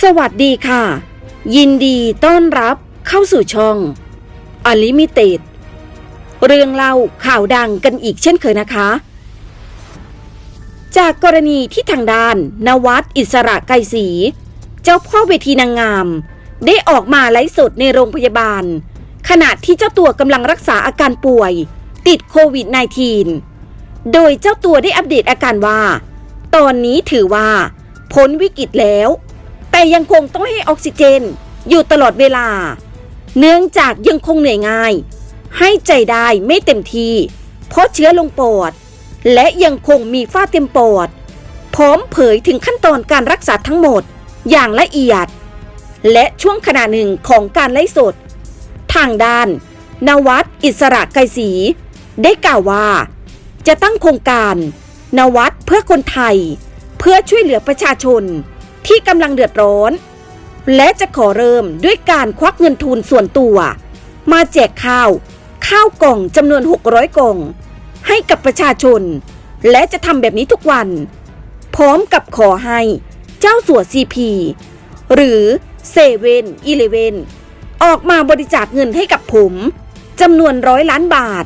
สวัสดีค่ะ ยินดีต้อนรับเข้าสู่ช่อง Unlimited เรื่องเล่าข่าวดังกันอีกเช่นเคยนะคะ จากกรณีที่ทางด้านนวัดอิสระไกรศรีเจ้าพ่อเวทีนางงาม ได้ออกมาไลฟ์สดในโรงพยาบาล ขณะที่เจ้าตัวกำลังรักษาอาการป่วย ติดโควิด -19 โดยเจ้าตัวได้อัปเดตอาการว่า ตอนนี้ถือว่า พ้นวิกฤตแล้ว ยังคงต้องให้ออกซิเจน อยู่ตลอดเวลา เนื่องจากยังคงเหนื่อยง่าย ให้ใจได้ไม่เต็มที่ เพราะเชื้อลงปอด และยังคงมีฝ้าเต็มปอด พร้อมเผยถึงขั้นตอนการรักษาทั้งหมดอย่างละเอียด และช่วงขณะหนึ่งของการไลฟ์สด ทางด้าน นวัดอิสระไกรศรีได้กล่าวว่า จะตั้งโครงการ นวัดเพื่อคนไทย เพื่อช่วยเหลือประชาชน ที่กำลังเดือดร้อน และจะขอเริ่มด้วยการควักเงินทุนส่วนตัว มาแจกข้าว ข้าวกล่องจำนวน 600 กล่อง ให้กับประชาชน และจะทำแบบนี้ทุกวัน พร้อมกับขอให้เจ้าสัวซีพีหรือเซเว่นอีเลเวนออกมาบริจาคเงินให้กับผมจำนวนร้อยล้านบาท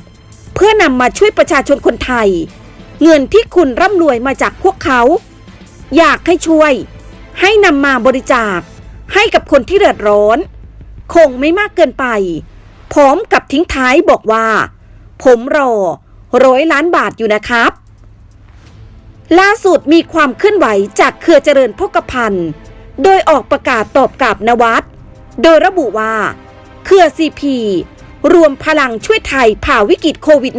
เพื่อนำมาช่วยประชาชนคนไทย เงินที่คุณร่ำรวยมาจากพวกเขา อยากให้ช่วย ให้นำมาบริจาค ให้กับคนที่เดือดร้อน คงไม่มากเกินไป พร้อมกับทิ้งท้ายบอกว่า ผมรอร้อยล้านบาทอยู่นะครับ ล่าสุดมีความเคลื่อนไหวจากเครือเจริญพกพันธ์โดยออกประกาศตอบกลับนวัดโดยระบุว่า เครือซีพีรวมพลังช่วยไทยผ่าวิกฤตโควิด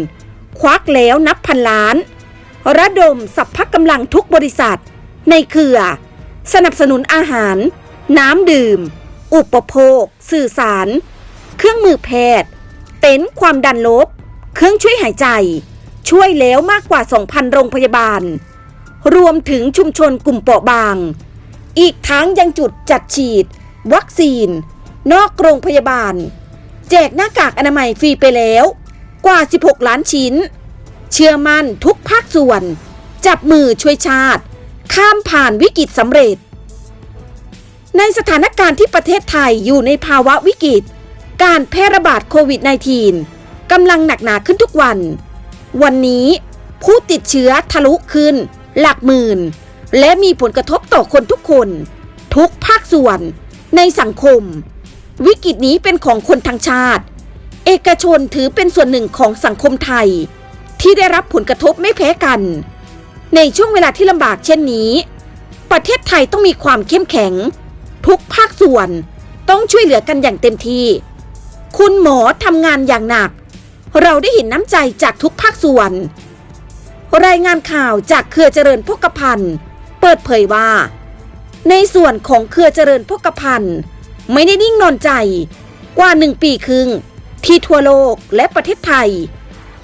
-19 ควักแล้วนับพันล้าน ระดมสัพพะกำลังทุกบริษัท ในเครือ สนับสนุนอาหาร น้ำดื่ม อุปโภค สื่อสาร เครื่องมือแพทย์ เต็นท์ความดันลบ เครื่องช่วยหายใจ ช่วยแล้วมากกว่า 2,000 โรงพยาบาล รวมถึงชุมชนกลุ่มเปราะบาง อีกทั้งยังจุดจัดฉีด วัคซีน นอกโรงพยาบาล แจกหน้ากากอนามัยฟรีไปแล้ว กว่า 16 ล้านชิ้น เชื่อมั่นทุกภาคส่วน จับมือช่วยชาติ ข้ามผ่านวิกฤตสำเร็จ ในสถานการณ์ที่ประเทศไทยอยู่ในภาวะวิกฤต การแพร่ระบาดโควิด -19 กำลังหนักหนาขึ้นทุกวัน วันนี้ผู้ติดเชื้อทะลุขึ้น หลักหมื่น และมีผลกระทบต่อคนทุกคน ทุกภาคส่วนในสังคม วิกฤตนี้เป็นของคนทั้งชาติ เอกชนถือเป็นส่วนหนึ่งของสังคมไทย ที่ได้รับผลกระทบไม่แพ้กัน ในช่วงเวลาที่ลำบากเช่นนี้ ประเทศไทยต้องมีความเข้มแข็ง ทุกภาคส่วนต้องช่วยเหลือกันอย่างเต็มที่ คุณหมอทำงานอย่างหนัก เราได้เห็นน้ำใจจากทุกภาคส่วน รายงานข่าวจากเครือเจริญพกพันธ์เปิดเผยว่า ในส่วนของเครือเจริญพกพันธ์ไม่ได้นิ่งนอนใจ กว่าหนึ่งปีครึ่งที่ทั่วโลกและประเทศไทย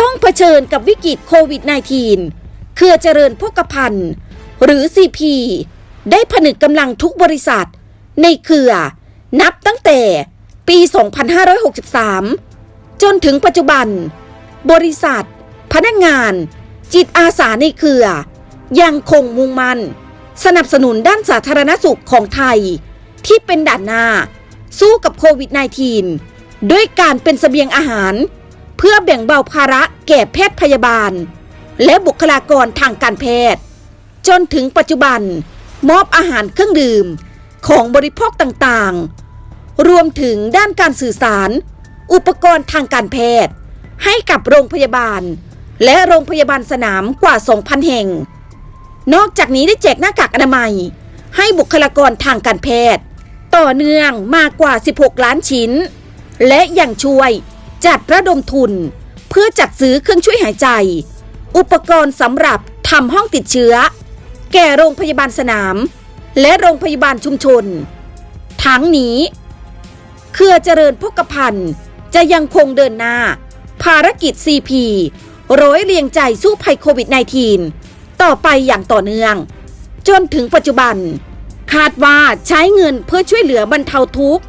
ต้องเผชิญกับวิกฤตโควิด -19 เครือเจริญพกพันธ์หรือ CP ได้ผนึกกำลังทุกบริษัท ในเครือ นับตั้งแต่ปี 2563 จนถึงปัจจุบัน บริษัท พนักงาน จิตอาสาในเครือ ยังคงมุ่งมั่น สนับสนุนด้านสาธารณสุขของไทย ที่เป็นด่านหน้า สู้กับโควิด -19 ด้วยการเป็นเสบียงอาหาร เพื่อแบ่งเบาภาระแก่แพทย์พยาบาล และบุคลากรทางการแพทย์ จนถึงปัจจุบัน มอบอาหารเครื่องดื่มของบริโภคต่างๆ รวมถึงด้านการสื่อสาร อุปกรณ์ทางการแพทย์ ให้กับโรงพยาบาล และโรงพยาบาลสนามกว่า 2,000 แห่ง นอกจากนี้ได้แจกหน้ากากอนามัย ให้บุคลากรทางการแพทย์ ต่อเนื่องมากกว่า 16 ล้านชิ้น และยังช่วยจัดระดมทุน เพื่อจัดซื้อเครื่องช่วยหายใจ อุปกรณ์สำหรับทำห้องติดเชื้อ แก่โรงพยาบาลสนาม และโรงพยาบาลชุมชน ทั้งนี้ เครือเจริญพกพันธ์จะยังคงเดินหน้า ภารกิจ CP ร้อยเรียงใจสู้ภัยโควิด -19 ต่อไปอย่างต่อเนื่อง จนถึงปัจจุบัน คาดว่าใช้เงินเพื่อช่วยเหลือบรรเทาทุกข์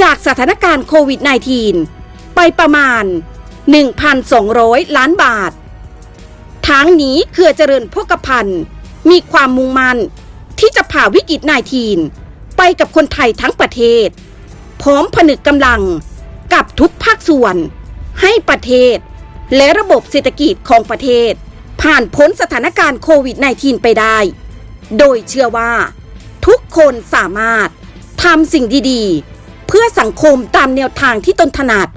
จากสถานการณ์โควิด -19 ไปประมาณ 1,200 ล้านบาท ทั้งนี้เครือเจริญพกพันธ์มีความมุ่งมั่นที่จะผ่าวิกฤต -19 ไปกับคนไทยทั้งประเทศ พร้อมผนึกกำลังกับทุกภาคส่วน ให้ประเทศ และระบบเศรษฐกิจของประเทศ ผ่านพ้นสถานการณ์โควิด -19 ไปได้ โดยเชื่อว่า ทุกคนสามารถทำสิ่งดีๆ เพื่อสังคมตามแนวทางที่ตนถนัด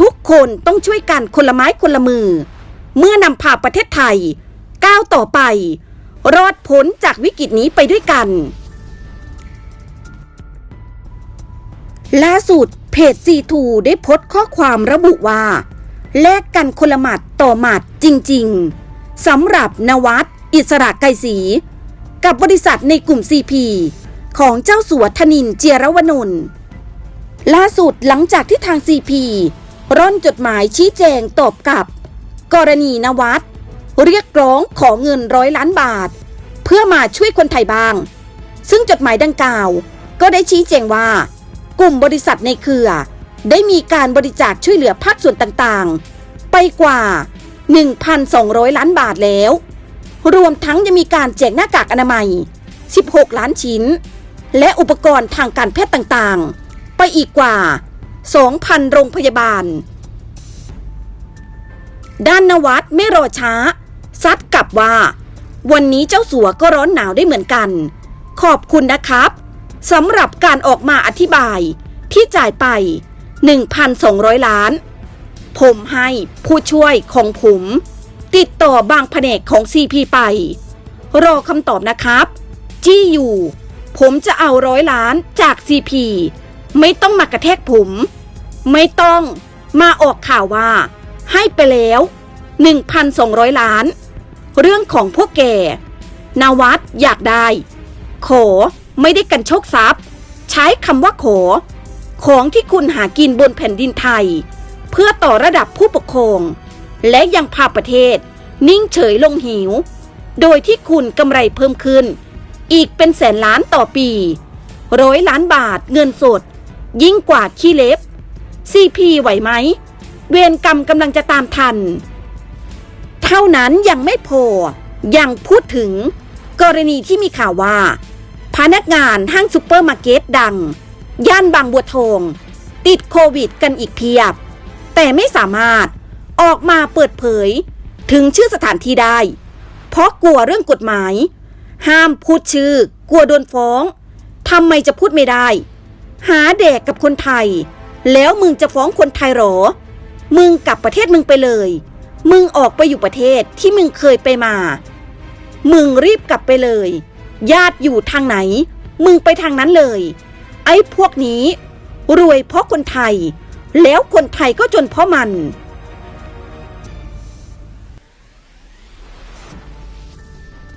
ทุกคนต้องช่วยกันคนละไม้คนละมือ เมื่อนำพาประเทศไทย ก้าวต่อไป รอดพ้นจากวิกฤตนี้ไปด้วยกัน ล่าสุดเพจ G2 ได้โพสต์ข้อความระบุว่า แลกกันคนละหมัดต่อหมัดจริง ๆสำหรับนวัดอิสระไกรศรีกับบริษัทในกลุ่ม CP ของเจ้าสัวธนินเจียรวนนท์ล่าสุดหลังจากที่ทาง CP ร่อนจดหมายชี้แจงตอบกลับ กรณีนวัดเรียกร้องขอเงินร้อยล้านบาท เพื่อมาช่วยคนไทยบ้าง ซึ่งจดหมายดังกล่าว ก็ได้ชี้แจงว่า กลุ่มบริษัทในเครือ ได้มีการบริจาคช่วยเหลือภาคส่วนต่างๆ ไปกว่า 1,200 ล้านบาทแล้ว รวมทั้งยังมีการแจกหน้ากากอนามัย 16 ล้านชิ้น และอุปกรณ์ทางการแพทย์ต่างๆ ไปอีกกว่า 2,000 โรงพยาบาล ด้านนวัดไม่รอช้า ซัดกลับว่า วันนี้เจ้าสัวก็ร้อนหนาวได้เหมือนกัน ขอบคุณนะครับสำหรับการออกมาอธิบายที่จ่ายไป 1,200 ล้าน ผมให้ผู้ช่วยของผม ติดต่อบางแผนกของ CP ไป รอคำตอบนะครับ จี้อยู่ ผมจะเอาร้อยล้านจาก CP ไม่ต้องมากระแทกผม ไม่ต้องมาออกข่าวว่า ให้ไปแล้ว 1,200 ล้าน เรื่องของพวกแกนาวัดอยากได้ ขอไม่ได้กันโชคทรัพย์ ใช้คำว่าขอ ของที่คุณหากินบนแผ่นดินไทย เพื่อต่อระดับผู้ปกครอง และยังพาประเทศ นิ่งเฉยลงหิว โดยที่คุณกำไรเพิ่มขึ้น อีกเป็นแสนล้านต่อปีร้อยล้านบาทเงินสด ยิ่งกว่าขี้เล็บซีพีไหวไหม เวรกรรมกำลังจะตามทัน เท่านั้นยังไม่พอ ยังพูดถึงกรณีที่มีข่าวว่า พนักงานห้างซูเปอร์มาร์เก็ตดัง ย่านบางบัวทองติดโควิดกันอีกเพียบ แต่ไม่สามารถออกมาเปิดเผย ถึงชื่อสถานที่ได้ เพราะกลัวเรื่องกฎหมาย ห้ามพูดชื่อ กลัวโดนฟ้องทำไมจะพูดไม่ได้ หาแดกกับคนไทย แล้วมึงจะฟ้องคนไทยหรอ มึงกลับประเทศมึงไปเลย มึงออกไปอยู่ประเทศที่มึงเคยไปมา มึงรีบกลับไปเลย ญาติอยู่ทางไหน มึงไปทางนั้นเลย ไอ้พวกนี้ รวยเพราะคนไทย แล้วคนไทยก็จนเพราะมัน